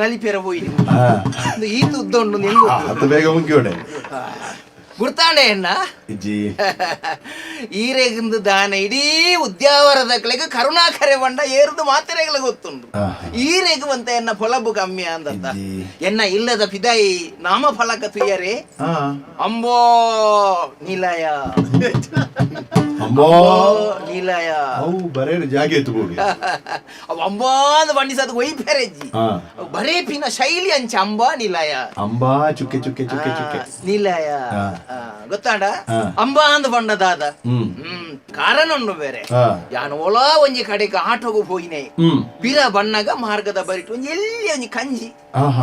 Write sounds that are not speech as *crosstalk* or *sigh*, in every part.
ನಲಿಪೆರ ಹೋಯ್ದು ಒಂದು ಈತ ಉದ್ದ ಉಂಡು ಹೆಂಗ್ ಅದು ಬೇಗ ಮುಗಿಯೋಡೆ ಗುರ್ತಾಂಡೆ ಅಣ್ಣ ಈ *laughs* ಈರೆಗಿಂದು ದಾನ ಇಡೀ ಉದ್ಯಾವರದ ಕಳೆಗೆ ಕರುಣಾಕರೆ ಬಂಡ ಏರ್ದು ಮಾತ್ರೆಗಳ ಗೊತ್ತುಂಡು ಈ ಈರೆಗ್ ಬಂತ ಎನ್ನ ಫಲಬು ಕಮ್ಮಿ ಅಂದಂತ. ಎನ್ನ ಇಲ್ಲದ ಪಿದಾಯಿ ನಾಮ ಫಲಕ ತುಯ್ಯರೆ ಅಂಬೋ ನಿಲಯ. *laughs* ಅಂಬೋ. ನಿಲಯ. ಅವು ಬರೇ ಜಾಗ ಎತ್ತು ಹೋಗಿ. ಅವ್ ಅಂಬಾದ ಬಂಡಿಸದ್ ಅವ್ ಬರೇ ಪಿನ ಶೈಲಿ ಅಂಚ ಅಂಬಾ ನಿಲಯ. ಅಂಬಾ ಚುಕ್ಕೆ ಚುಕ್ಕೆ ಚುಕ್ಕೆ ಚುಕ್ಕೆ. ನಿಲಯ. ಗೊತ್ತಾಂಡ? ಅಂಬಾಂದ್ ಬಣ್ಣದಾದ. ಹ್ಮ್. ಕಾರಣ ಬೇರೆ. ಯಾನು ಒಲಾ ಒಂಜಿ ಕಡೆಗೆ ಆಟೋಗು ಹೋಗಿನೇ. ಬಿರ ಬಣ್ಣಗ ಮಾರ್ಗದ ಬರಿಟು ಒಂಜಿ ಎಲ್ಲಿ ಒಂಜಿ ಕಂಜಿ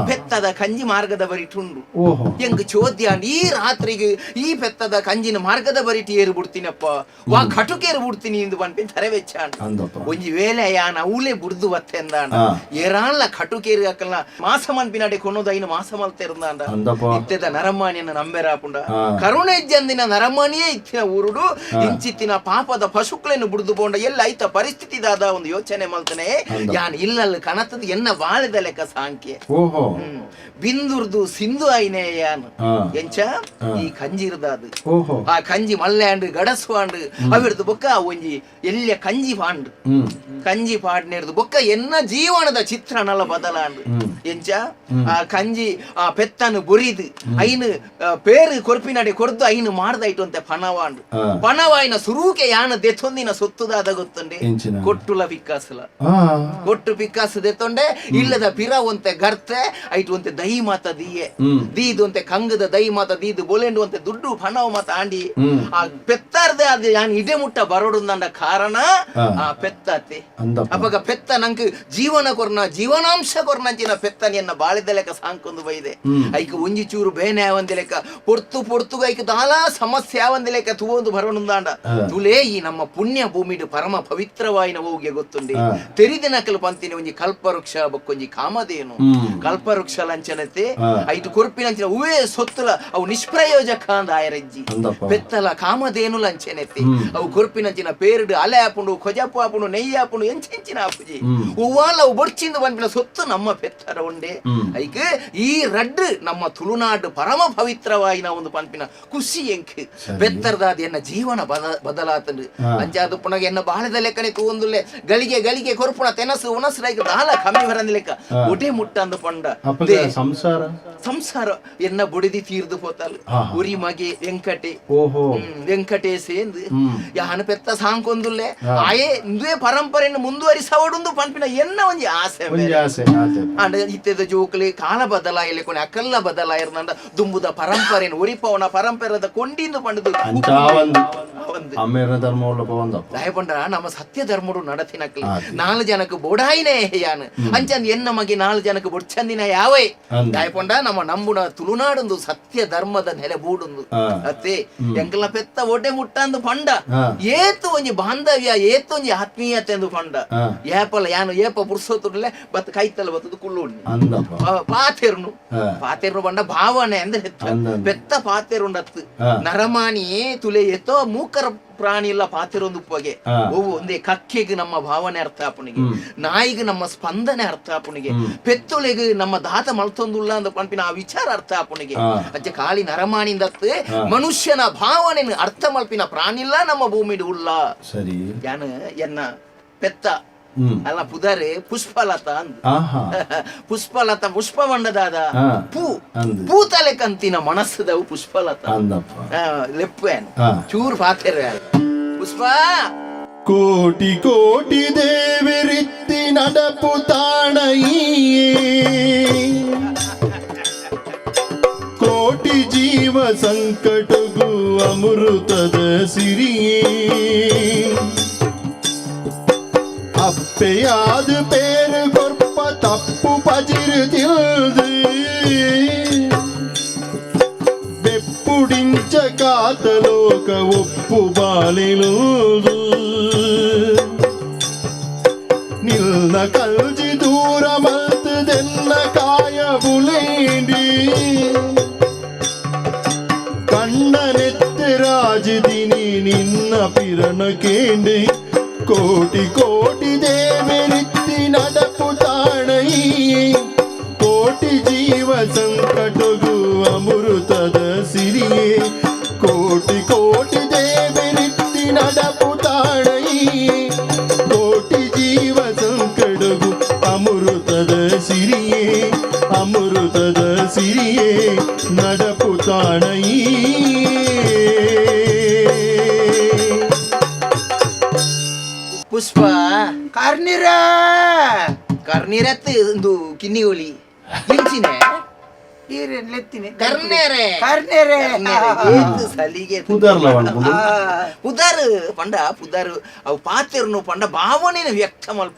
ಪೆತ್ತದ ಕಂಜಿ ಮಾರ್ಗದ ಬರಿಟುಂಡು. ಓಹೋ. ಎಂಗ್ ಚೋದ್ಯ ಈ ರಾತ್ರಿಗೆ ಈ ಪೆತ್ತದ ಕಂಜಿನ ಮಾರ್ಗದ ಬರಿಟಿ ಏರು ಬಿಡ್ತೀನಪ್ಪ ವಾ ಕಟುಕೇರು ಬಿಡ್ತೀನಿ ಇಂದು ಬಂದ್ ತರೆ ವೆಚ್ಚಾಂಡ ಅಂದಪ್ಪ. ಒಂಜಿ ವೇಲೆ ಯಾನ ಅವಳೆ ಬುಡ್ದು ಬತ್ತೆಂದಾಂಡ ಆ. ಏರಾನ್ಲ ಕಟುಕೇರು ಹಾಕಲ್ಲ ಮಾಸ ಮನ್ಪಿನಾಡೆ ಕೊನೋದ ಇನ್ನು ಮಾಸ ಮಲ್ತೆ ಅಂದಪ್ಪ. ಇತ್ತೆದ ನರಮಾಣಿಯನ್ನ ನಂಬೆರಾಪುಂಡ. ಆ. ಕರುಣೆ ಜಂದಿನ ನರಮಣಿಯೇ ಇತ್ತಿನ ಉರುಡು ಇಂಚಿತ್ತಿನ ಪಾಪದ ಪಶುಕ್ಳನ್ನು ಬುಡ್ದು ಬೋಂಡ ಎಲ್ಲ ಐತ ಪರಿಸ್ಥಿತಿ ದಾದ ಒಂದು ಯೋಚನೆ ಮಲ್ತನೆ ಅಂದ. ಯಾನ್ ಇಲ್ಲಲ್ಲಿ ಕಣತದ ಎನ್ನ ಬಾಳಿದ ಲೆಕ್ಕ ಸಾಂಖ್ಯೆ. ಬಿಂದುರ್ದು ಸಿಂಧು ಐನೆ ಯಾನ್. ಎಂಚ? ಈ ಕಂಜಿರ್ದಾದು. ಆ ಕಂಜಿ ಮಲ್ಲಾಂಡ್ ಗಡಸ್ವಾಂಡ್ ಅವಿಡ್ದು ಬೊಕ್ಕ ಒಂಜಿ ಎಲ್ಲ ಕಂಜಿ ಪಾಂಡ್. ಕಂಜಿ ಪಾಡ್ನೇರ್ದು ಬೊಕ್ಕ ಎನ್ನ ಜೀವನದ ಚಿತ್ರಣಲ ಬದಲಾಂಡ್. ಎಂಚ? ಆ ಕಂಜಿ ಆ ಪೆತ್ತನು ಬುರಿದು ಐನು ಪೇರು ಪೇರು ಕೊರ್ಪಿನಡೆ ಕೊರ್ದು ಐನು ಮಾಡ್ದಾಯ್ತು ಅಂತೆ ಪಣವಾಂಡ್. ಪಣವಾಯಿನ ಸುರೂಕೆ ಯಾನ ದೆತ್ತೊಂದಿನ ಸೊತ್ತುದಾದ ಗೊತ್ತುಂಡೆ? ಕೊಟ್ಟುಲ ಪಿಕ್ಕಾಸುಲ. ಕೊಟ್ಟು ಪಿಕ್ಕಾಸು ದೆತ್ತೊಂಡೆ ಇಲ್ಲದ ಪಿರ ಒಂತೆ ಗರ್ತೆ ಐಟು ಒಂತೆ ದಹಿ ಮಾತ ದೀಯೆ. ದೀದು ಒಂತೆ ಕಂಗದ ದಹಿ ಮಾತ ದೀದು ಬೊಲೆಂಡು ಒಂತೆ ದುಡ್ಡು ಪಣವ ಮಾತ ಆಂಡಿ. ಆ ಪೆತ್ತಾರ್ದೆ ಅದು ಯಾನ್ ಇದೆ ಮುಟ್ಟ ಬರೋಡುಂದಂಡ ಕಾರಣ ಆ. ಪೆತ್ತತೆ. ಅಪಗ ಪೆತ್ತ ನಂಗೆ ಜೀವನ ಕೊರ್ನ ಜೀವನಾಂಶ ಕೊರ್ನಂಚಿನ ಪೆತ್ತ ನಿನ್ನ ಬಾಳಿದ ಲೆಕ್ಕ ಸಾಂಕೊಂದು ಬೈದೆ. ಐಕ ಒಂಜಿ ಚೂರು ಬೇನೆ ಒಂದೆ ಲೆಕ್ಕ ಪೊರ್ತು ಪೊರ್ತುಗ ಐಕ ದಾಲ ಸಮಸ್ಯೆ ತುವೊಂದು ಬರೋಣುಂದಾಂಡ ಹಾ. ತುಲೇ ಈ ನಮ್ಮ ಪುಣ್ಯ ಭೂಮಿಡು ಪರಮ ಪವಿತ್ರವಾಯಿನ ಹೋಗಿ ಗೊತ್ತುಂಡಿ ತೆರಿ ತೆರಿದಿನಕಲು ಪಂತಿನ ಒಂಜಿ ಕಲ್ಪವೃಕ್ಷ ಬಕ್ಕೊಂಜಿ ಕಾಮಧೇನು. ಕಲ್ಪವೃಕ್ಷ ಲಂಚನತೆ. ಐಟು ಕೊರ್ಪಿನಂಚಿನ ಉವೇ ಸೊತ್ತುಲ ಅವು ನಿಷ್ಪ್ರಯೋಜಕ ಅಂದ ಆಯರಜ್ಜಿ ಪೆತ್ತಲ ಕಾಮಧೇನು ಲಂಚನೆತ್ತಿ ಹ್ಮ್. ಅವು ಕೊರ್ಪಿನಂಚಿನ ಪೇರುಡು ಅಲೆ ಆಪುಂಡು ಕೊಜಪ್ಪು ಆಪುಂಡು ನೆಯ್ಯ ಹಾಪುಂಡು ಎಂಚೆಂಚಿನ ಆಪುಜಿ ಉವಾಲ ಉವ್ವಾಲ ಅವು ಬೊಡ್ಚಿಂದ ಸೊತ್ತು ನಮ್ಮ ಪೆತ್ತರ ಉಂಡೆ. ಐಕೆ ಈ ರಡ್ಡು ನಮ್ಮ ತುಳುನಾಡು ಪರಮ ಪವಿತ್ರವಾಯಿನ ಒಂದು ಪಂಪಿನ ಖುಷಿ ಎಂಕ್? ಸರಿ. ಬೆತ್ತರದಾದ ಎನ್ನ ಜೀವನ ಬದ ಬದಲಾತಂಡು. ಅಂಜಾದ ಅಂಚಾದು ಪುನಗ ಎನ್ನ ಬಾಳದ ಲೆಕ್ಕನೆ ತೂಂದುಲ್ಲೆ ಗಳಿಗೆ ಗಳಿಗೆ ಕೊರ್ಪುಣ ತೆನಸು ಉನಸ್ರಾಯ್ಕ ದಾಲ ಕಮ್ಮಿ ಬರಂದ ಲೆಕ್ಕ. ಹಾ. ಮುಟ್ಟ ಅಂದ ಪಂಡ. ಸಂಸಾರ? ಸಂಸಾರ ಎನ್ನ ಬುಡಿದಿ ತೀರ್ದು ಹೋತಾಲ್. ಉರಿ ಮಗೆ ವೆಂಕಟೆ. ವೆಂಕಟೇಶ್ ಎಂದು. ಯಾನ ಪೆತ್ತ ಸಾಂಕೊಂದುಲ್ಲೆ. ಆಯೇ ಇಂದುವೆ ಪರಂಪರೆಯನ್ನು ಮುಂದುವರಿಸವಡುಂದು ಪಂಪಿನ ಎನ್ನ ಒಂಜಿ ಆಸೆ ಅಂಡ ಇತ್ತೆದ ಜೋಕ್ಲೆ ಕಾಲ ಬದಲಾಯಲೆ ಕೊನೆ ಅಕಲ್ಲ ಬದಲಾಯಿರ್ನಂದ ದುಂಬುದ ಪರಂಪರೆಯನ್ನು ಉರಿಪವನ ಪರಂಪರೆದ ಕೊಂಡಿಂದು ಪಂಡದು ಅಂಚ ಒಂದು ಒಂದು ಅಮ್ಮೇರ ಧರ್ಮ ಉಳ್ಳಪ ಒಂದಪ್ಪ ದಯಪಂಡ ನಮ್ಮ ಸತ್ಯ ಧರ್ಮಡು ನಡತಿನಕ್ಲಿ. ಆತಿ. ನಾಲ್ ಜನಕ್ಕೆ ಬೋಡಾಯಿನೇ ಯಾನ್. ಅಂಚಂದ್ ಎನ್ನ ಮಗೆ ನಾಲ್ ಜನಕ್ಕೆ ಬೊಡ್ಚಂದಿನ ಯಾವೈ. ದಯಪಂಡ ನಮ್ಮ ನಂಬುನ ತುಳುನಾಡೊಂದು ಸತ್ಯ ಧರ್ಮದ ನೆಲೆ ಬೂಡುಂದು. ಅತೆ ಅತ್ತೆ ಎಂಕಲ ಪೆತ್ತ ಒಡೆ ಮುಟ್ಟಂದು ಪಂಡ. ಏತು ಒಂಜಿ ಬಾಂಧವ್ಯ ಏತು ಒಂಜಿ ಆತ್ಮೀಯತೆ ಎಂದು ಪಂಡ. ಏಪಲ ಯಾನು ಏಪ ಪುರ್ಸೋತುಡ್ಲೆ ಬತ್ ಕೈತಲ್ಲ ಬತ್ತದು ಕುಳ್ಳು ಪಾತೆರ್ನು. ಪಾತೆರ್ನು ಬಂಡ ಭಾವನೆ ಅಂದ್ರೆ ಪೆತ್ತ ಅಂದಂದು. ಪೆತ್ತ ಪಾತೆರುಂಡತ್ತು ಹಾ. ನರಮಾನಿ ತುಲೆ ಎತ್ತೋ ಮೂಕರ ಪ್ರಾಣಿ ಇಲ್ಲ ಪಾತೆರೊಂದು ಉಪ್ಪಗೆ ಹಾ. ಓವು ಒಂದೇ ಕಕ್ಕೆಗೆ ನಮ್ಮ ಭಾವನೆ ಅರ್ಥ ಆಪುನಿಗೆ ಹ್ಮ್. ನಾಯಿಗೆ ನಮ್ಮ ಸ್ಪಂದನೆ ಅರ್ಥ ಆಪುನಿಗೆ ಹ್ಮ್. ಪೆತ್ತೊಲೆಗೆ ನಮ್ಮ ದಾತ ಮಲ್ತೊಂದುಲ್ಲ ಅಂದ ಪಂಪಿನ ಆ ವಿಚಾರ ಅರ್ಥ ಆಪುನಿಗೆ ಹಾ. ಅಂಚೆ ಕಾಳಿ ನರಮಾನಿಂದತ್ತು ಹಾ. ಮನುಷ್ಯನ ಭಾವನೆ ಅರ್ಥ ಮಲ್ಪಿನ ಪ್ರಾಣಿಲ್ಲ ನಮ್ಮ ಭೂಮಿಡು ಉಲ್ಲ ಸರಿ ಯಾನ ಎನ್ನ ಪೆತ್ತ ಹ್ಮ್ ಅಲ್ಲ ಪುದರೆ ಪುಷ್ಪಲತ ಅಂದ್ *laughs* ಪುಷ್ಪಲತ ಪುಷ್ಪಮಂಡದಾದ ಹಾ. ಪೂ. ಪೂತಲೆ ಕಂತಿನ ಮನಸ್ಸದವು ಪುಷ್ಪಲತ. ಲೆಪ್ಪೇನ್. ಚೂರು ಪಾತೆರ ಪುಷ್ಪ! ಕೋಟಿ ಕೋಟಿ ದೇವಿರಿತ್ತಿ ನಡಪು ಕೋಟಿ ಜೀವ ಸಂಕಟಗೂ ಅಮೃತದ ಸಿರಿಯೇ. பெயாது பேரு கொற்ப தப்பு பஜிரு தில்து வெப்புடிஞ்ச காத்தலோக ஒப்பு பாலிலூது నిన్న కల్జి దూరమంత దెన్న కాయబులేండి కన్ననెత్తి రాజదిని నిన్న పిరణకేండి ಕೇಂಡಿ ಕೋಟಿ ಕೋಟಿ ಕಾರ್ನೇರೆ. ಏತು ಸಲಿಗೆ ಕಿನ್ನಿ ಮಾಡ್ಕೊಂಡು ಪುದಾರ್ ಪಂಡ ಪುದಾರ್. ಅವು ಪಾತೆರ್ನು ಪಂಡ ಭಾವನೆನ ವ್ಯಕ್ತ ಮಾತ್ರ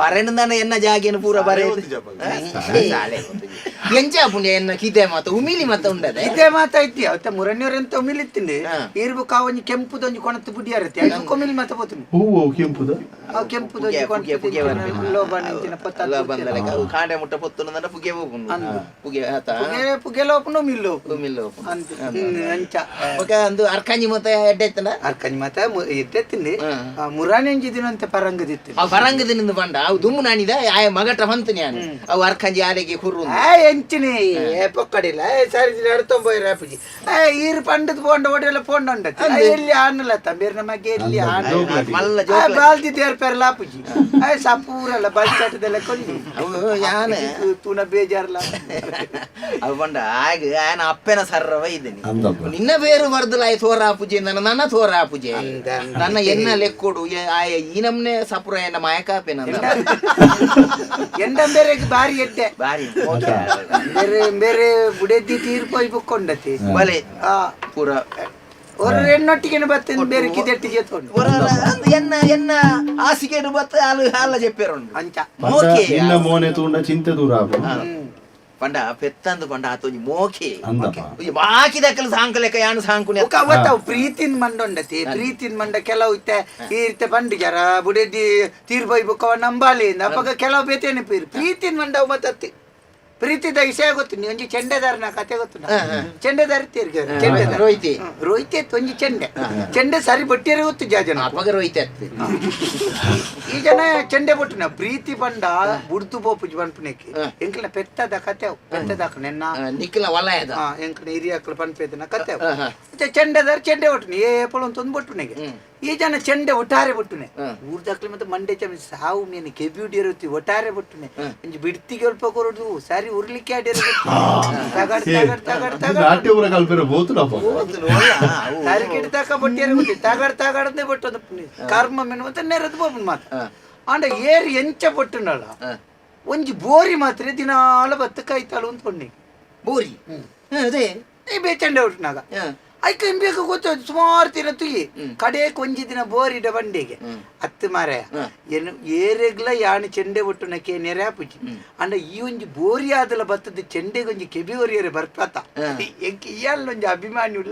ಬರೆಂದಾನ ಎನ್ನ ಜಾಗೇನು ಪೂರ ಬರೆ. ಎಂಜಾ ಆಪುಂಡ ಎನ್ನ ಕಿತೆ ಮಾತ ಉಮಿಲಿ ಮಾತ ಉಂಡದ ಮಾತ ಮಾತಾಯ್ತಿ ಅವತ್ತ ಮುರಣ್ಯವ್ರ ಅಂತ ಒಮಿಲಿತ್ತಿಂದೆ ಇರ್ಬು ಕಾವಂಜಿ ಕೆಂಪುದ ಒಂಜಿ ಕೊಣತ್ತು ಬುಡಿ ಅದು ಕೊಮಿಲಿ ಮಾತ ಪೋತೀನಿ. ಹೂವು ಕೆಂಪುದ? ಆ ಕೆಂಪುದ ಒಂಜಿ ಕೊಣತ್ತು ಪುಗೆ ಲೋಬ ನಿಂತಿನ ಪತ್ತ ಬಂದಲೆ ಕಾಂಡೆ ಮುಟ್ಟ ಪೊತ್ತುನಂದ ಪುಗೆ ಹೋಗುನು. ಪುಗೆ ಆತ. ಪುಗೆ ಪುಗೆ ಲೋಪನು ಮಿಲ್ಲು ಮಿಲ್ಲು ಅಂಚ. ಒಕ ಅಂದು ಅರ್ಕಂಜಿ ಮಾತ ಎಡ್ಡೆತ್ತನ ಅರ್ಕಂಜಿ ಮಾತ ಎದ್ದೆತ್ತಿಂದೆ ಆ ದಿನ ಅಂತ ಪರಂಗದಿತ್ತು ಆ ಪರಂಗದಿನಿಂದ ಬಂಡ. ಅವು ದುಮ್ಮು ನಾನಿದ. ಆಯ ಮಗಟ ಬಂತನೆ ಅವು ಅರ್ಕಂಜಿ ಆರೆಗೆ ಹುರ್ರು ಆಯ ಎಂಚಿನಿ ಏ ಪೊಕ್ಕಡಿಲ್ಲ ಏ ಸರಿ ಎಡ್ತೊಂಬೋಯ್ ರಾಪುಜಿ ಏ ಈರು ಪಂಡದ ಪೋಂಡ ಒಡೆಯಲ್ಲ ಪೋಂಡ ಉಂಡತಿ ಎಲ್ಲಿ ಆನಲ್ಲ ತಂಬೇರ್ ನಮಗೆ ಎಲ್ಲಿ ಆನ ಮಲ್ಲ ಆ, ಜೋಕ್ಲ ಬಾಲ್ದಿ ದೇರ್ ಪೇರ್ ಲಾಪುಜಿ ಆ ಸಪೂರಲ್ಲ ಬಚ್ಚಾಟದೆಲ್ಲ ಕೊಂಡಿ ಅವು ಯಾನೆ ತೂನ ಬೇಜಾರ್ಲ ಅವು ಬಂಡ ಆಗ ಆಯನ ಅಪ್ಪನ ಸರ್ರವ ಇದ್ದೀನಿ ಅಂದಪ್ಪ ನಿನ್ನ ಬೇರು ಬರ್ದಲಾಯ್ ತೋರ ಪೂಜೆ ನನ್ನ ನನ್ನ ತೋರ ಪೂಜೆ ನನ್ನ ಎನ್ನ ಲೆಕ್ಕೊಡು ಎ- ಆಯ ಈ ನಮ್ನೆ ಸಪುರ ಎನ್ನ ಮಾಯಕಾಪೆ ನನ್ನ ಎಂಡ ಬೇರೆಗೆ ಬಾರಿ ಎಡ್ಡೆ ಬಾರಿ ಮೋಸ. ಬೇರೆ ಬೇರೆ ಬುಡೆದ್ದಿ ತೀರ್ ಪೋಯ್ ಬುಕ್ಕೊಂಡತಿ ಬಲೆ ಆ ಪೂರ ಅವ್ರ ಹೆಣ್ಣೊಟ್ಟಿಗೆ ಬರ್ತೇನೆ ಬೇರೆ ಕಿದೆಟ್ಟಿಗೆ ಅಂದ್ ಎನ್ನ ಎನ್ನ ಹಾಸಿಗೆಡು ಬತ್ತ ಹಾಲು ಹಾಲ ಜೆಪ್ಪೆರುಂಡು ಅಂಚ ಮೋಕೆ ನಿನ್ನ ಮೋನೆ ತೂಂಡ ಚಿಂತೆ ದೂರ ಹ ಹ್ಮ್ ಪಂಡ ಪೆತ್ತಂದು ಪಂಡ ಆತೊಂಜಿ ಮೋಕೆ ಅಂದಪ್ಪ ಬಾಕಿ ದಕ್ಕಲು ಸಾಂಕಲೆಕ್ಕ ಯಾನು ಸಾಂಕುನಿ ಒಕ್ಕ ಅವತ್ತ ಅವು ಪ್ರೀತಿನ್ ಮಂಡೊಂಡತಿ ಪ್ರೀತಿನ್ ಮಂಡ ಕೆಲವು ಇತ್ತೆ ಈ ರೀತಿ ಬಂಡಿಗ್ಯಾರ ಬುಡೆದ್ದಿ ತೀರ್ ಬೈ ಬುಕ್ಕವ ನಂಬಾಲಿ ಅಪ್ಪಗ ಕೆಲವು ಬೇತೇನೆ ಪೀರ್ ಪ್ರೀತಿನ್ ಮಂಡ ಮತ್ತತ್ತಿ ಪ್ರೀತಿದ ವಿಷಯ ಗೊತ್ತು ನೀ ಒಂಜಿ ಚೆಂಡೆದಾರನ ಕತೆ ಗೊತ್ತು ಚೆಂಡೆದಾರ ತೀರ್ಗ ಚೆಂಡೆದಾರ. ರೋಹಿತಿ. ರೋಹಿತಿ ಒಂಜಿ ಚೆಂಡೆ. ಚೆಂಡೆ ಸರಿ ಬಟ್ಟಿಯರೆ ಗೊತ್ತು ಜಾಜನ ಅಪ್ಪಗ ರೋಹಿತಿ ಅತ್ತೆ ಈ ಜನ ಚೆಂಡೆ ಬಟ್ಟುನ ಪ್ರೀತಿ ಬಂಡ ಬುಡ್ದು ಬೋಪುಜಿ ಬನ್ಪುನೆಕಿ ಎಂಕಲ ಪೆತ್ತದ ಕತೆ. ಪೆತ್ತದಾಕ ನೆನ್ನ. ನಿಕ್ಲ ವಲಯದ. ಎಂಕ್ಲ ಹಿರಿಯಕ್ಲ ಪನ್ಪೇದನ ಕತೆ ಚೆಂಡೆದಾರ ಚೆಂಡೆ ಒಟ್ಟುನೆ ಏ ಪಳು ಅಂತ ಒಂದು ಬಟ್ಟುನೆಗೆ. ಈ ಜನ ಚೆಂಡೆ ಒಟ್ಟಾರೆ ಬಿಟ್ಟುನೆ. ಊರ್ ಊರ್ದಾಕ್ಲೆ ಮತ್ತೆ ಮಂಡೆ ಚಮ ಸಾವು ಮೀನು ಕೆಬ್ಯೂಡಿ ಇರುತ್ತಿ ಒಟ್ಟಾರೆ ಬಟ್ಟುನೆ. ಒಂಜಿ ಬಿಡ್ತಿಗೆ ಅಲ್ಪ ಕೊರಡು ಸಾರಿ ಉರ್ಲಿಕ್ಕೆ ಆಡಿರೋ ತಗಡ್ ತಗಡ್ ತಗಡ್ ತಗಡ್. ಸರಿ ಕಿಡ್ ತಕ ಬಟ್ಟಿಯರ ಗೊತ್ತಿ? ತಗಡ್ ತಗಡದೆ ಬಟ್ಟು ಒಂದು ಕರ್ಮ ಮೆನು ಮತ್ತೆ ನೆರೆದು ಬೋಬನ್ ಮಾತು. ಅಂಡ ಏರಿ ಎಂಚ ಬಟ್ಟುನಳ ಒಂಜಿ ಬೋರಿ ಮಾತ್ರ ದಿನಾಲ ಬತ್ತ ಕಾಯ್ತಾಳು ಅಂತ ಬೋರಿ? ಅದೇ. ಈ ಬೇಚಂಡೆ ಹೊಟ್ಟಿನಾಗ. ಐಕ ಇಂಬೇಕು ಗೊತ್ತು ಸುಮಾರು ದಿನ ತುಯಿ ಕಡೆ ಕೊಂಜಿ ದಿನ ಬೋರಿಡ ಬಂಡೆಗೆ. ಅತ್ತು ಮಾರೆ. ಏನು ಏರೆಗ್ಲ ಯಾಣಿ ಚೆಂಡೆ ಒಟ್ಟು ನಕ್ಕೆ ನೆರಾಪುಜಿ ಅಂಡ ಈ ಒಂಜಿ ಬೋರಿ ಆದಲ ಬತ್ತದ ಚೆಂಡೆಗೆ ಒಂಜಿ ಕೆಬಿ ಒರಿಯರೆ ಬರ್ಪಾತ ಇಯಲ್ ಒಂಜಿ ಅಭಿಮಾನಿ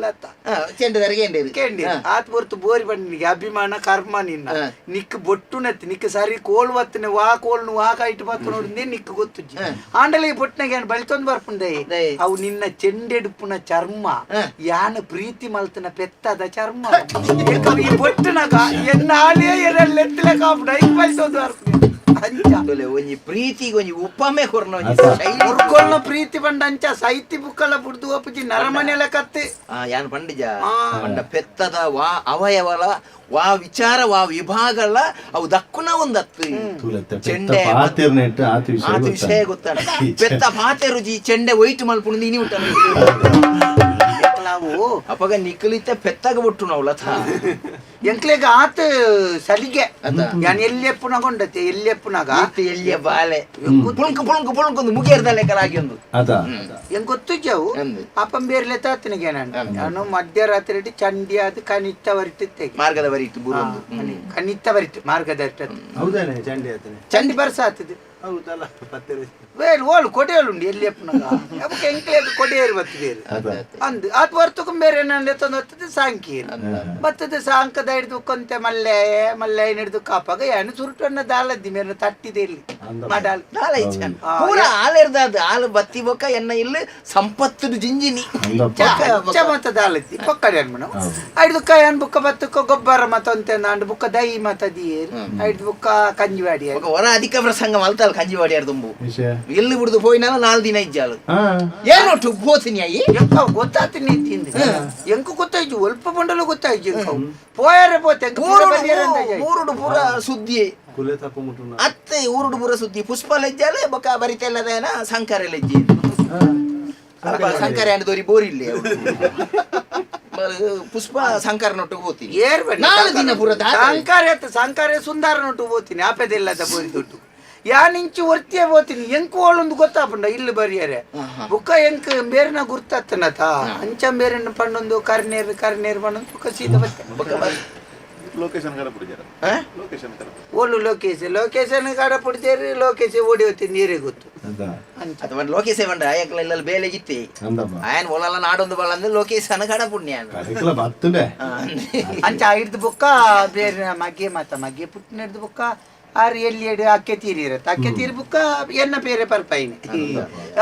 ಚೆಂಡದರಿಗೆ ಎಂಡೇದು. ಕೇಂಡಿ ಆತ್ ಹೊರ್ತು ಬೋರಿ ಬಂಡಿಗೆ ಅಭಿಮಾನ ಕರ್ಮ ನಿನ್ನ. ನಿಕ್ ಬೊಟ್ಟು ನತ್ತಿ ನಿಕ್ ಸರಿ ಕೋಲ್ ವತ್ತನೆ ವಾ ಕೋಲ್ನು ವಾ ಕೈಟ್ ಬತ್ತ ನೋಡಿದ್ದೆ ನಿಕ್ ಗೊತ್ತುಜಿ ಆಂಡಲಿ ಬೊಟ್ಟನಾಗ ಏನ್ ಬಳಿತೊಂದು ಬರ್ಪುಂಡೆ? ಅವು ನಿನ್ನ ಚೆಂಡೆಡುಪುನ ಚರ್ಮ ಯಾನ ಪ್ರೀತಿ ಮಲ್ತನ ಪೆತ್ತದ ಚರ್ಮ. ಈ ಬೊಟ್ಟನಾಗ ಎನ್ನ ಆಲೇ ಎರಡ್ ಲೆತ್ತಲೆ ಕಾಪುಡ ಬರ್ಪುಂಡೆ ಅಂಚ. ಒಂಜಿ ಪ್ರೀತಿಗೆ ಒಂಜಿ ಉಪಮೆ ಕೊರ್ನ. ಶೈಲಿ. ಪ್ರೀತಿ ಪಂಡ ಅಂಚ ಸೈತಿ ಬುಕ್ಕಲ ಬುಡ್ದು ಒಪ್ಪುಜಿ ನರಮನೆಲ ಕತ್ತೆ. ಆ ಯಾನ್ ಪಂಡಿಜ? ಆ. ಪಂಡ ಪೆತ್ತದ ವಾ ಅವಯವಲ ವಾ ವಿಚಾರ ವಾ ವಿಭಾಗಲ ಅವು ದಕ್ಕುನ ಒಂದತ್ತು. ಚೆಂಡೆ ಆತ ವಿಷಯ ಗೊತ್ತಾ ಗೊತ್ತಾಡ ಪೆತ್ತ ಪಾತೆ ರುಚಿ ಚೆಂಡೆ ವೈಟ್ ಮಲ್ಪುಣ ನೀನಿ ಉಂಟ అన్నావు అప్పగా నిక్కులు ఇస్తే పెద్దగా పుట్టున్నావు లత ಎಂಕ್ಲೆಗ ಆತ ಸಲಿಗೆ. ನಾನು ಯಾನ್ ಎಲ್ಲಿ ಎಪ್ಪುನಾಗ ಈತ ಎಲ್ಲಿಯ ಬಾಲೆ. ಪುಳ್ಕ ಪುಳ್ಕ ಪುಳ್ಕ ಒಂದು ಮುಗಿಯರ್ದ ಲೆಕ್ಕಲಾಗಿ ಒಂದು. ಹೆಂಗ್ ಗೊತ್ತು ಜಾವು ಅಂದು. ಅಪ್ಪನ್ ಬೇರ್ಲೆ ತಾತನಿಗೆ ನಾನು. ಮಧ್ಯರಾತ್ರಿ ಇಟ್ಟು ಚಂಡಿ ಅದು ಕನಿತ್ತ ಬರಿತಿದ್ದೆ ಮಾರ್ಗದ ಬರೀತು. ಕನಿತ್ತ ಬರಿತು ಮಾರ್ಗದ ಹೌದಾನೆ ಚಂಡಿ ಆತನೆ ಚಂಡಿ ಬರ್ಸ ಆತದೆ. ಹೌದಲ್ಲ ಪತ್ತೆ ಬೇರೆ ಓಳು ಕೊಡೆಯಲ್ಲುಂಡು ಎಲ್ಲಿ ಎಪ್ಪುನಾಗ ಅವಕ್ಕೆ ಎಂಕ್ಲೆಗ ಕೊಡೆಯರು ಬತ್ತು ಬೇರೆ. ಅದ ಅಂದು. ಅದು ಬೇರೆ ನನ್ನ ತಂದು ಹೊತ್ತದ ಸಾಂಕಿ. ಬತ್ತದ ಸಾಂಕದ ಹಿಡಿದು ಕೊಂತೆ ಮಲ್ಲೆ ಮಲ್ಲೆ ಹಿಡಿದು ಕಾಪಾಗ ಏನು ಸುರುಟನ್ನ ದಾಳದ್ದಿ ಮೇರೆ ತಟ್ಟಿದೆ ಇಲ್ಲಿ. ದಾಲ ಪೂರ ಹಾಲು ಅದು. ಹಾಲು ಬತ್ತಿ ಬೊಕ್ಕ ಎನ್ನ ಇಲ್ಲಿ ಸಂಪತ್ತು ಜಿಂಜಿನಿ. ಚ ಮತ ದಾಲದ್ದಿ ಪಕ್ಕಡೆ ಅನ್ಮಣ ಹಿಡಿದು ಕೈ ಅನ್ ಬುಕ್ಕ ಬತ್ತಕ್ಕ ಗೊಬ್ಬರ ಮತ್ತೊಂತೆ ನಾಂಡು ಬುಕ್ಕ ದೈ ಮತ ದಿಯೇರ್ ಹಿಡ್ದು ಬುಕ್ಕ ಕಂಜಿವಾಡಿ ಹೊರ ಅಧಿಕ ಪ್ರಸಂಗ ಮಲ್ತಾಲ್ ಕಂಜಿವಾಡಿ ತುಂಬು ಎಲ್ಲಿ ಬಿಡುದು ಹೋಯ್ನಾಲ ನಾಲ್ ದಿನ ಇಜ್ಜಾಲು ಏನೊಟ್ಟು ಹೋತೀನಿ ಅಯ್ಯಿ? ಎಂಕ ನೀ ತಿಂದ ಎಂಕ ಗೊತ್ತಾಯ್ತು ಒಲ್ಪ ಬಂಡಲು ಗೊತ್ತಾಯ್ತು ಪೋಯ ಪುರ ಸುದ್ದಿ. ಪುಷ್ಪ ಲೆಜ್ಜಾಲೆ ಬೊಕ್ಕ ಬರಿತೆಲ್ಲದೇನ ಸಂಕರ ಲೆಜ್ಜಿ. ಅಪ್ಪ ಸಂಕರ ಅಂಡ್ ದೋರಿ ಬೋರಿಲ್ಲಿ ಪುಷ್ಪ ಸಂಕರ ನೊಟ್ಟು ಹೋತೀನಿ ಏರ್ ಬನ್ನಿ ನಾಲ್ಕು ದಿನ. ಸಾಂಕಾರ ಸಾಂಕಾರ ಸುಂದರ ನೋಟು ಹೋಗ್ತೀನಿ ಆಪೇದಿಲ್ಲ ಬೋರಿ ದುಡ್ಡು. ಯಾನ್ ಇಂಚು ಒರ್ತಿಯ ಓತೀನಿ ಎಂಕು ಒಂದು ಗೊತ್ತಾಪಂಡ ಇಲ್ಲಿ ಬರಿಯರೆ. ಬುಕ್ಕ ಎಂಕ್ ಬೇರೆನ ಗುರ್ತತ್ತನತ ಅಂಚ ಬೇರೆನ ಪಣ್ಣೊಂದು ಕರ್ನೇರ್ ಕರ್ನೇರ್ ಪಣ್ಣೊಂದು ಬುಕ್ಕ ಸೀದ ಬತ್ತೆ ಓಲು ಲೋಕೇಶ್ ಲೊಕೇಶನ್ ಕಡ ಪುಡಿತೇರಿ ಲೋಕೇಶ್ ಓಡಿ ಹೋಗ್ತೀನಿ ನೀರೇ ಗೊತ್ತು. ಅದು ಲೋಕೇಶ್ ಬಂಡ ಆಯಕಲ ಇಲ್ಲ ಬೇಲೆ ಗಿತ್ತಿ. ಆಯನ್ ಒಲಲ್ಲ ನಾಡೊಂದು ಬಲ ಅಂದ್ರೆ ಲೋಕೇಶ್ ಅನ್ನ ಕಡ ಪುಣ್ಯ ಅಂಚ ಹಿಡ್ದು ಬುಕ್ಕ ಬೇರೆ ಮಗ್ಗೆ ಮಾತ ಮಗ್ಗೆ ಪುಟ್ಟಿನ ಹಿಡ್ದು ಬುಕ್ಕ. ಆರು ಎಲ್ಲಿ ಎಡು ಅಕ್ಕೆ ತೀರಿ ಇರತ್ತೆ ಅಕ್ಕೆ ತೀರಿ ಬುಕ್ಕ ಎನ್ನ ಬೇರೆ ಪರ್ಪೈನೆ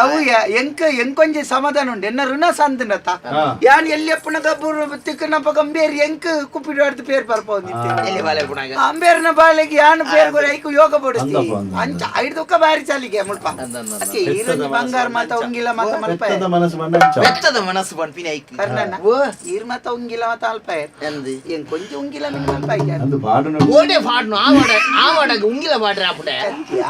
ಅವು ಯ- ಎಂಕ ಎಂಕೊಂಜಿ ಸಮಾಧಾನ ಉಂಡು ಎನ್ನ ಋಣ ಸಂದನತ ಹಾ. ಯಾನ್ ಎಲ್ಲಿ ಎಪ್ಪನ ಗಬ್ಬರು ತಿಕ್ಕನಪ್ಪ ಗಂಬೇರಿ ಎಂಕ ಕುಪ್ಪಿಡು ಆಡ್ದು ಪೇರ್ ಪರ್ಪ ಎಲ್ಲಿ ಬಾಲೆ ಪುಣಾಗ ಅಂಬೇರ್ನ ಬಾಲೆಗೆ ಯಾನು ಪೇರ್ ಗೊರ ಐಕು ಯೋಗ ಪಡಿಸ್ತಿ ಅಂದಪ್ಪ, ಅಂದ. ಅಂಚ ಹಿಡ್ದುಕ್ಕ ಬಾರಿ ಚಾಲಿಗೆ ಮುಲ್ಪ ಅಂದ, ಅಂದ, ಅಂದ. ಅದಕ್ಕೆ ಈರಂಜಿ ಬಂಗಾರ ಮಾತ ಉಂಗಿಲ ಮಾತ ಮಲ್ಪ ಬೆತ್ತದ ಮನಸ್ಸು ಬಂದ ಬೆತ್ತದ ಮನಸ್ಸು ಪಂಪಿನ ಐಕ್ ಕರ್ನಣ್ಣ ಓ ಈರ್ ಮಾತ ಉಂಗಿಲ ಮಾತ ಅಲ್ಪ ಎಂದ್ ಏನ್ ಕೊಂಚ ಉಂಗಿಲ ಮಿನ್ ಮಲ್ಪ ಆಯ್ತು ಅಂದು ಬಾಡು ನೋಡಿ ಓಡೆ ಪಾಡ್ನು ಆ ವಾಡ ಆ ವಾಡಗ ಉಂಗಿಲ ಬಾಡ್ರೆ ಆಪುಡೆ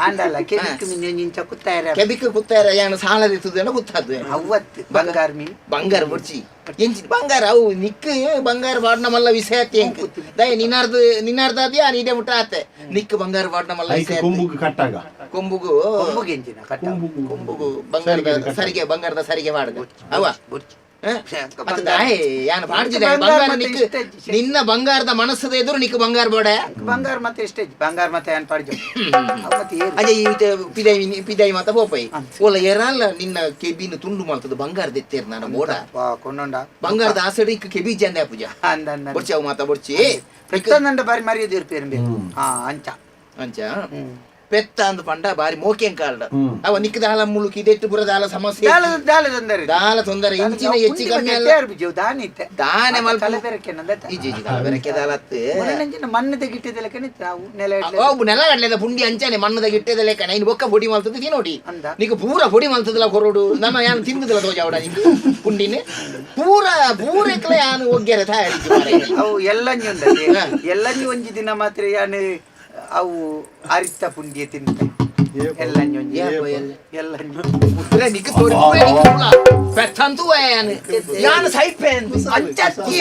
ಆಂಡಲ್ಲ ಕೆಬಿಕ್ ಮಿನ್ ಇಂಚ ಕುತ್ತಾಯರ ಕೆಬಿಕ್ ಕುತ್ತಾರ ಯಾನು ಸಾಲ ದಿತ್ತದೇನ ಕುತ್ತಾದು ಅವತ್ತು ಬಂಗಾರ ಮೀನ್ ಬಂಗಾರ ಮುಡ್ಚಿ ಎಂಚಿ ಬಂಗಾರ ಅವು ನಿಕ್ ಬಂಗಾರ ಬಾಡ್ನ ಮಲ್ಲ ವಿಷಯ ಎಂಕ್ ದಯ ನಿನ್ನಾರ್ದು ನಿನ್ನಾರ್ದಾದ್ಯಾ ನೀಡೆ ಮುಟ್ಟ ಆತೆ ನಿಕ್ ಬಂಗಾರ ಬಾಡ್ನ ಮಲ್ಲ ಐಕ ವಿಷಯ ಕೊಂಬುಗೆ ಕಟ್ಟಾಗ ಕೊಂಬುಗು ಕೊಂಬುಗೆಂಚಿನ ಕಟ್ಟ ಕೊಂಬುಗು ಕೊಂಬುಗು ಬಂಗಾರದ ಸರಿಗೆ ಬಂಗಾರದ ಸರಿಗೆ ಬಾಡ್ಗ ಅವ ಹ? ಮತ್ತೆ ದಾಯ್ ಯಾನು ಬಾಡ್ಜಿದ ಬಂಗಾರ ಬಂಗಾರ ಮತ್ತೆ ನಿಕ್ ಇಷ್ಟ ಇಜ್ಜಿ. ನಿನ್ನ ಬಂಗಾರದ ಮನಸ್ಸದ ಎದುರು ನಿಕ್ ಬಂಗಾರ ಬೋಡೆ ಬಂಗಾರ ಮತ್ತೆ ಎಷ್ಟೇ ಬಂಗಾರ ಮತ್ತೆ ಏನ್ ಪಡ್ಜು ಮತ್ತೆ ಏನು ಅದೇ ಈ ಪಿದೈ ಪಿದೈ ಮಾತ ಹೋಪೈ ಓಲ ಎರಾಲ ನಿನ್ನ ಕೆಬಿನ ತುಂಡು ಮಾಡ್ತದ ಬಂಗಾರ ದೆತ್ತೇರ್ ನಾನು ಬೋಡ ವಾ ಕೊಂಡೊಂಡ ಬಂಗಾರದ ಆಸಡಿ ಕೆಬಿ ಜಂದೆ ಪೂಜ ಅಂದ ಅಂದ ಬೊರ್ಚಿ ಅವು ಮಾತ ಬೊರ್ಚಿ ಪ್ರತಿಯೊಂದಂಡ ಬಾರಿ ಮರ್ಯಾದೆ ಇರ್ಪೇರು ಹಾ ಅಂಚ ಅಂಚ ಹ್ಮ್ ಪೆತ್ತ ಅಂದ್ ಪಂಡ ಬಾರಿ ಮೋಕೆಂ ಕಾಲ್ಡ ಅವ ನಿಕ್ಕ ದಾಲ ಮುಳುಕಿ ಇದೆಟ್ಟು ಬುರ ದಾಲ ಸಮಸ್ಯೆ ದಾಲ ದಾಲ ತೊಂದರೆ ದಾಲ ತೊಂದರೆ ಇಂಚಿನ ಹೆಚ್ಚಿ ಕಮ್ಮಿ ಅಲ್ಲ. ಬಿಜೆವು ದಾನಿ ಇತ್ತೆ. ದಾನೆ ಮಲ್ಪ ಬೆರಕೆ ನಂದ ಇಜಿ ಇಜಿ ದಾಲ ಬೆರಕೆ ದಾಲ ಅತ್ತೆ. ಮೊನ್ನೆ ಮಣ್ಣು ತೆಗಿಟ್ಟಿದ್ದೆಲ್ಲ ಕಣಿತ ಅವು ನೆಲ ಅವು ನೆಲ ಗಡ್ಲೆದ ಪುಂಡಿ ಅಂಚನೆ ಮಣ್ಣು ತೆಗಿಟ್ಟಿದ್ದೆಲ್ಲ ಕಣ. ಇನ್ನು ಬೊಕ್ಕ ಪುಡಿ ಮಲ್ತದ್ದು ದಿ ನೋಡಿ ನಿಕ ಪೂರ ಪುಡಿ ಮಲ್ತದಲ್ಲ ಹೊರಡು ನಮ್ಮ ಯಾನ್ ತಿಂದಿದ್ದಲ್ಲ ತೋಜ ಅವಡ ನಿಂಗೆ ಪುಂಡಿನೆ. ಪೂರ ಪೂರ ಎಕ್ಲ ಯಾನು ಒಗ್ಗೆರೆ ತಾಯಿ. ಅವು ಎಲ್ಲಂಜಿ ಒಂದಲ್ಲಿ ಎಲ್ಲಂಜಿ ಒಂಜಿ ದಿನ ಮಾತ್ರ ಯಾನ್ ಅವು ಅರಿತ ಪುಂಡಿಯ ತಿಂತೆ ಎಲ್ಲ ಎಲ್ಲ? ಎಲ್ಲಂಜಿ ಮುದ್ರೆ ನಿಕ್ ತೋರಿ ಪೂರೆ ಪೆತ್ತಂತು ಯಾನು ಯಾನು ಅಂಚತ್ತಿ.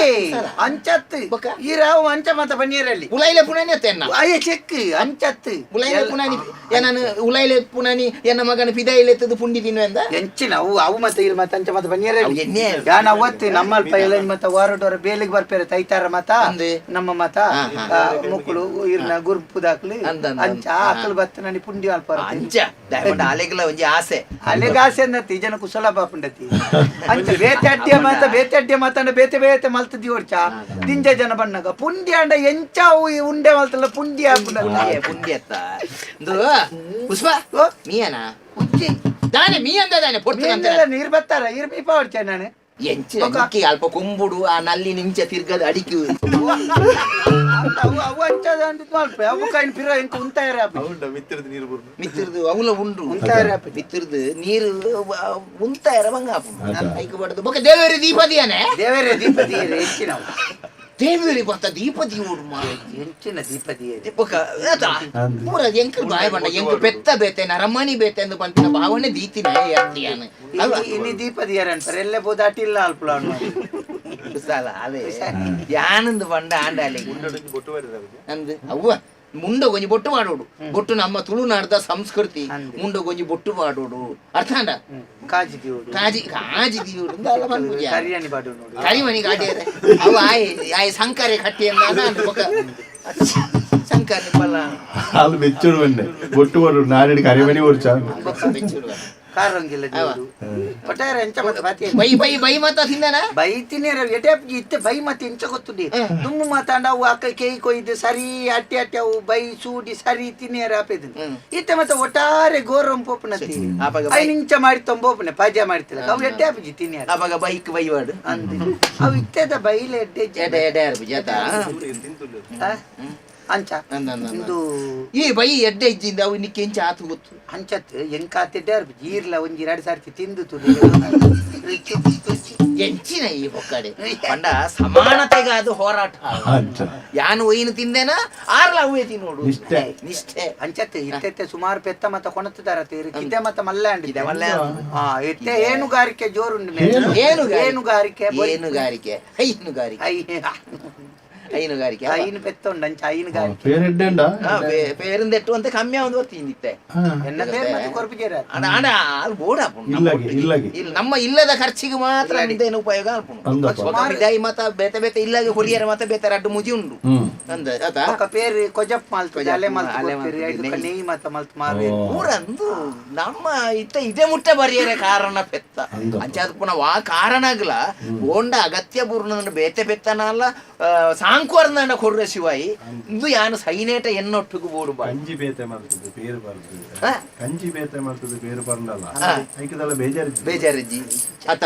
ಅಂಚತ್ ಬೊಕ್ಕ? ಈ ರಾವ್ ಅಂಚ ಮತ ಬನ್ನಿಯರಲ್ಲಿ ಉಲೈಲೆ ಪುಣಾನಿ ತೆನ್ನ ಅಯ್ಯ ಚೆಕ್ ಅಂಚತ್ತಿ. ಉಲೈಲೆ ಪುಣಾನಿ ಏನನು ಉಲೈಲೆ ಪುಣಾನಿ ಎನ್ನ ಮಗನ ಪಿದೈಲೆ ತದು ಪುಂಡಿ ತಿನ್ನು ಎಂದ? ಎಂಚಿನ ಅವು ಅವು ಮತ್ತೆ ಇಲ್ಲಿ ಮತ್ತೆ ಅಂಚ ಮತ ಬನ್ನಿಯರಲ್ಲಿ ಯಾನ ಅವತ್ತು ನಮ್ಮಲ್ಪ ಎಲ್ಲ ಮತ ವಾರಡೋರ ಬೇಲಿಗೆ ಬರ್ಪೇರೆ ತೈತಾರ ಮತ. ನಮ್ಮ ಮತ? ಮುಕ್ಕಳು ಇರ್ನ ಗುರುಪುದಾಕ್ಲಿ ಅಂಚ ಆಕಲ್ ಬತ್ತ ನನಿ ಪುಂಡಿ ಅಲ್ಪ ಅಂಚ. ಡೈರೆಕ್ಟ್ ಅಲೆಗಲ ಒಂಜಿ ಆಸೆ. ಅಲೆಗಾಸೆ ಅನ್ನತಿ ಜನ ಕುಶಲ ಬಾಪುಂಡತಿ ಅಂಚ ಬೇತೆ ಅಡ್ಡಿಯ ಮಾತ ಬೇತೆ ಅಡ್ಡಿಯ ಮಾತಂಡ ಬೇತೆ ಬೇತೆ ಮಲ್ತದಿ ಓಡ್ಚ ದಿಂಜ ಜನ ಬಣ್ಣಗ. ಪುಂಡಿ ಅಂಡ ಎಂಚ ಉಂಡೆ ಮಲ್ತಲ್ಲ ಪುಂಡಿ ಹಾಪುಂಡ ಪುಂಡಿ ಅತ್ತ. ಇಂದು ಪುಷ್ಪ ದಾನೆ ಮೀ ಅಂದ ದಾನೆ ನೀರ್ ಬತ್ತಾರ ಇರ್ ಮೀಪ ಹೊಡ್ಚ ನಾನು. ಎಂಚಿ ಅಕ್ಕಿ ಅಲ್ಪ ಕುಂಬುಡು ಆ ನಲ್ಲಿ ನಿಂಚೆ ತಿರ್ಗದ ಅಡಿಕೆ ಮಿತ್ತಿರ್ದು ಅವಲ ಉಂಡು ಮಿತ್ತಿರ್ದು ನೀರು ಉಂತಾಯರ ಬಂಗಾಪು ಐಕ್ ಬಡದು ಬೊಕ ದೇವೇರಿ ದೀಪದಿಯಾನೆ ದೇವೇರಿ ದೀಪದಿ ಹೆಚ್ಚಿನವು ದೇವಿ ಬಂತ ದೀಪದಿ ಓಡುಮಾ ಎಂಚಿನ ದೀಪದಿ ದೀಪಕ ಪೂರ ಎಂಕಲ್ ಬಾಯ್ ಬಂಡ ಎಂಕು ಪೆತ್ತ ಬೇತೆ ನರಮಣಿ ಬೇತೆ ಎಂದು ಬಂತಿನ ಭಾವನೆ ದೀತಿನ ಯಾತ್ರಿಯಾನ ಇನಿ ದೀಪದಿ ಯಾರಂತಾರೆ ಎಲ್ಲೇ ಬೋದಾಟಿಲ್ಲ ಅಲ್ಪುಲಾಣ ಸಾಲ ಅದೇ ಯಾನಂದು ಬಂಡ ಆಂಡಾಲಿ ಅಂದು ಅವ್ವ ಮುಂಡ ಗೊಂಜಿ ಬೊಟ್ಟು ಮಾಡೋಡು ಬೊಟ್ಟು ನಮ್ಮ ತುಳುನಾಡದ ಸಂಸ್ಕೃತಿ ಅಂದ್. ಮುಂಡ ಗೊಂಜಿ ಬೊಟ್ಟು ಮಾಡೋಡು ಅರ್ಥ ಅಂಡ ಕಾಜಿ ದೇವ್ರು ಕಾಜಿ ಕಾಜಿ ದಿಯೋಡು ಅಂತ ಅಲ್ಲ ಬಂದ್ಬಿಟ್ಟ ಯಾರು. ಕರಿಯಾಣಿ ಬಾಡು ನೋಡಿ ಕರಿಮಣಿ ಗಾಡಿ ಅದ ಅವ ಆಯ್ ಆಯ್ ಸಂಕರೆ ಕಟ್ಟಿ ಅಂದ ಅಂದ್ ಬೊಕ ಸಂಕರೆ ಪಲ್ಲ వాళ్ళు మెచ్చుడు వండి బొట్టు వాడు నారెడు కరిమని వచ్చా ಬೊಕ್ಕ ಬೆಚ್ಚುಡು. ಕಾರಂಗಿಲ್ಲ ದೇವ್ರು ಒಟ್ಟಾರೆ ಎಂಚ ಮತ್ತೆ ಬಾತಿ ಬೈ ಬೈ ಬೈ ಮತ್ತ ತಿಂದನ? ಬೈತಿನೇ ಎಟೆ ಇತ್ತೆ ಬೈ ಮತ್ತೆ ಎಂಚ ಗೊತ್ತುಂಡಿ ದುಮ್ಮು ಮಾತಾಂಡ ಅವು ಅಕ್ಕ ಕೇಯಿ ಕೊಯ್ದು ಸರಿ ಅಟ್ಟಿ ಅಟ್ಟಿ ಅವು ಬೈ ಸೂಡಿ ಸರಿ ತಿನ್ನೇರ ಆಪೇದು ಇತ್ತೆ ಮತ್ತೆ ಒಟ್ಟಾರೆ ಗೋರಂ ಪೋಪನತಿ. ಆಪಗ ಬೈ- ಐನಿಂಚ ಮಾಡಿ ತೊಂಬೋಪನೆ ಪಜ ಮಾಡ್ತಿಲ್ಲ. ಅವು ಎಟ್ಟೆ ಆಪಜಿ ತಿನ್ನೇರ ಅವಾಗ ಬೈಕ್ ಬೈವಾಡು. ಅಂದ. ಅವು ಇತ್ತೆದ ಬೈಲೆ ಎಡ್ಡೆ ಎಡೆ ಎಡೆ ಯಾರು ಜಾತ ಆ? ಅಂಚ. ಇಂದು ಈ ಬೈ ಎಡ್ಡೆ ಇದ್ದಿಂದ ಅವು ನಿಕ್ಕೆ ಎಂಚ ಆತು ಗೊತ್ತು. ಅಂಚತ್ ಎಂಕಾತಿಡ್ಡೆ ಅರ್ಬಿ ಈರ್ಲ ಒಂಜಿ ಎರಡು ಸರ್ತಿ ತಿಂದು ತುದಿ. ಎಂಚಿನ ಈ ಬೊಕ್ಕಡೆ ಪಂಡ ಸಮಾನತೆಗಾದ ಹೋರಾಟ. ಅಂಚ ಯಾನು ಒಯ್ನು ತಿಂದೇನ ಆರ್ಲ ಅವೇ ನೋಡು. ನಿಷ್ಠೆ. ನಿಷ್ಠೆ. ಅಂಚತ್ ಇತ್ತೆ ಸುಮಾರು ಪೆತ್ತ ಮತ್ತ ತೀರಿ ಕಿದೆ ಮತ್ತ ಮಲ್ಲ ಇದೆ ಮಲ್ಲ ಹಾ ಇತ್ತೆ ಏನುಗಾರಿಕೆ ಜೋರುಂಡು ಏನು? ಏನುಗಾರಿಕೆ. ಏನುಗಾರಿಕೆ? ಹೈನುಗಾರಿಕೆ ಹೈನುಗಾರಿಕೆ ಆ ಪೆತ್ತ ಉಂಡು ಅಂಚ ಹೈನುಗಾರಿಕೆ ಆ, ಅಂತ ಕಮ್ಮಿ ಆವೊಂದು ಬರ್ತಿಂದಿತ್ತೆ ಎನ್ನ ಅಣ್ಣ ಅಣ್ಣ ಅದು ನಮ್ಮ ಇಲ್ಲದ ಖರ್ಚಿಗೆ ಮಾತ್ರ ಅಡಿದೇನು ಉಪಯೋಗ ಅನ್ಪುಂಡು ಅಂದಪ್ಪ. ಸುಮಾರು ಇದಾಯಿ ಮಾತ ಬೇತೆ ಬೇತೆ ಇಲ್ಲಾಗೆ ಹೊಲಿಯರ ಮಾತ ಬೇತೆ ಅಡ್ಡು ಮುಜಿ ಉಂಡು ಅಂದ ಕೊಜಪ್ ಮಾಲ್ತು ಅಲೆ ಮಾಲ್ತು ಅಲೆ ಊರಂದು ನಮ್ಮ ಇತ್ತ ಇದೇ ಮುಟ್ಟ ಬರಿಯರೆ ಕಾರಣ ಪೆತ್ತ ಅಂದಪ್ಪ. ಅಂಚಾದ ಪುನಃ ವಾ ಕಾರಣಗ್ಲ ಬೋಂಡ ಅಗತ್ಯ ಪೂರ್ಣ ಬೇತೆ ಪೆತ್ತನಲ್ಲ ಆ, ಸಾ ಕಾಂಕೋರ್ನ ಕೊರ್ರ ಶಿವಾಯಿ ಇಂದು ಯಾನು ಸೈನೇಟ ಎನ್ನೊಟ್ಟಿಗೂ ಬೋಡು ಬಾ ಕಂಜಿ ಬೇತೆ ಮಾಡ್ತದೆ ಬೇರು ಬರ್ತದೆ. ಕಂಜಿ ಬೇತೆ ಮಾಡ್ತದೆ ಬೇರು ಬಂದಲ್ಲ ಐಕದಲ್ಲ ಬೇಜಾರಿದ್ದಿ. ಬೇಜಾರಿದ್ದಿ ಆತ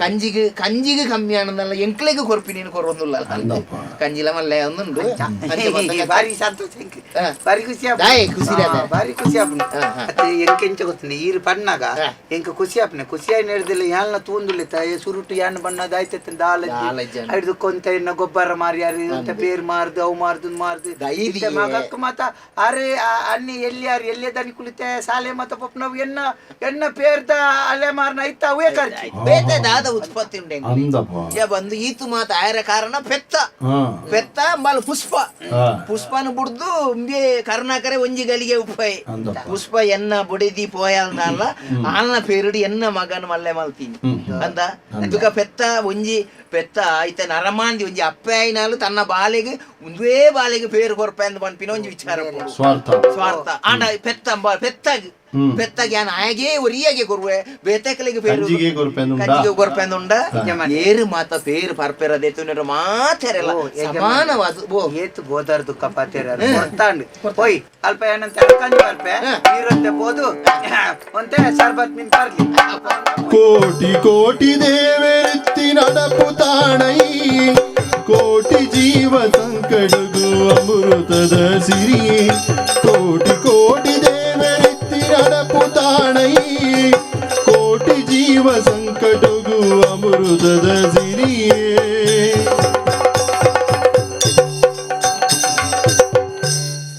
ಕಂಜಿಗೆ ಕಂಜಿಗೆ ಕಮ್ಮಿ ಆನಂದಲ್ಲ ಎಂಕ್ಲೆಗೆ ಕೊರ್ಪಿ ನೀನು ಕೊರೊಂದಿಲ್ಲ ಕಂಜಿಲ ಮಲ್ಲೆ ಒಂದುಂಡು ಬಾರಿ ಸಂತೋಷ. ಬಾರಿ ಖುಷಿ ಆಪುನೆ ಖುಷಿ ಬಾರಿ ಖುಷಿ ಆಪುನೆ ಅತ್ತೆ ಎಂಕೆಂಚ ಗೊತ್ತುಂಡು ಈರು ಪಣ್ಣಾಗ ಎಂಕ ಖುಷಿ ಆಪುನೆ ಖುಷಿ ಆಯ್ನ ಹಿಡ್ದಿಲ್ಲ ಯಾಲ್ನ ತೂಂದುಲಿತ ಸುರುಟು ಯಾನ್ ಬಣ್ಣ ದಾಯ್ತೈತೆ ದಾಲಜ್ಜಿ ಹಿಡ್ದು ಕೊಂತ ಗೊಬ್ಬರ ಮಾರಿ ಯಾರು ಅಂತ ಬೇರ್ ಮಾರ್ದು ಅವು ಮಾರ್ದು ಮಾರ್ದು. ಇತ್ತ ಮಗಕ್ಕ ಅರೆ ಅನ್ನಿ ಎಲ್ಲಿ ಅರ್ ಎಲ್ಲೇ ಕುಳಿತೆ? ಸಾಲೆ ಮತ ನಾವು ಎನ್ನ ಎನ್ನ ಪೇರ್ದ ಅಲೆ ಮಾರ್ನ ಐತ ಅವೇ ಖರ್ಚು ಬೇತದಾದ ಉತ್ಪತ್ತಿ ಉಂಡೆ ಬಂದು ಈತು ಮಾತ ಆಯ್ರ ಕಾರಣ ಪೆತ್ತ. ಪೆತ್ತ ಮಲ್ ಪುಷ್ಪ. ಪುಷ್ಪನ ಬುಡ್ದು ಉಂಬೆ ಕರ್ನಾಕರೆ ಒಂಜಿ ಗಲಿಗೆ ಉಪಾಯ ಪುಷ್ಪ ಎನ್ನ ಬುಡಿದಿ ಪೋಯಲ್ಲ ಆನ್ನ ಪೇರುಡಿ ಎನ್ನ ಮಗನ ಮಲ್ಲೆ ಮಲ್ತೀನಿ. ಅಂದ? ಅದಕ್ಕ ಪೆತ್ತ ಒಂಜಿ పెద్ద అయితే నరమాంది ఉంది అప్పాయినాలు తన బాలిగి ఉందే బాలిగి పేరు కొరపేంది పంపిన విచారం స్వార్థ స్వార్థ ఆడ పెద్ద పెద్ద ಬೆತ್ತಗೆ ನಾಯಗೇ ಒರಿಯಾಗೆ ಕೊರುವೆ. ಬೇತೆಕಲಿಗೆ ಬೇರು ಕಂಜಿಗೆ ಗೊರ್ಪೆಂದುಂಡ ಏರು ಮಾತ ಪೇರು ಪರ್ಪೆರ ದೇತುನರ ಮಾತೆರಲ್ಲ ಸಮಾನವಾದ ಓ. ಏತು ಬೋದರ್ ದುಃಖ ಪಾತೆರ ಕೊರ್ತಾಂಡ್. ಅಲ್ಪ ಏನಂತ? ಕಂಜಿ ಪರ್ಪೆ. ನೀರಂತೆ ಒಂತೆ ಶರ್ಬತ್ ನಿನ್ ಪರ್ಲಿ ಕೋಟಿ ಕೋಟಿ ದೇವರಿತ್ತಿ ನಡಪು ತಾಣೈ. ಕೋಟಿ ಜೀವ ಸಂಕಡಗು ಅಮೃತದ ಸಿರಿ. ಕೋಟಿ ಕೋಟಿ ಶರಣೈ ಕೋಟಿ ಜೀವ ಸಂಕಟಗೂ ಅಮೃತದ ಸಿರಿಯೇ.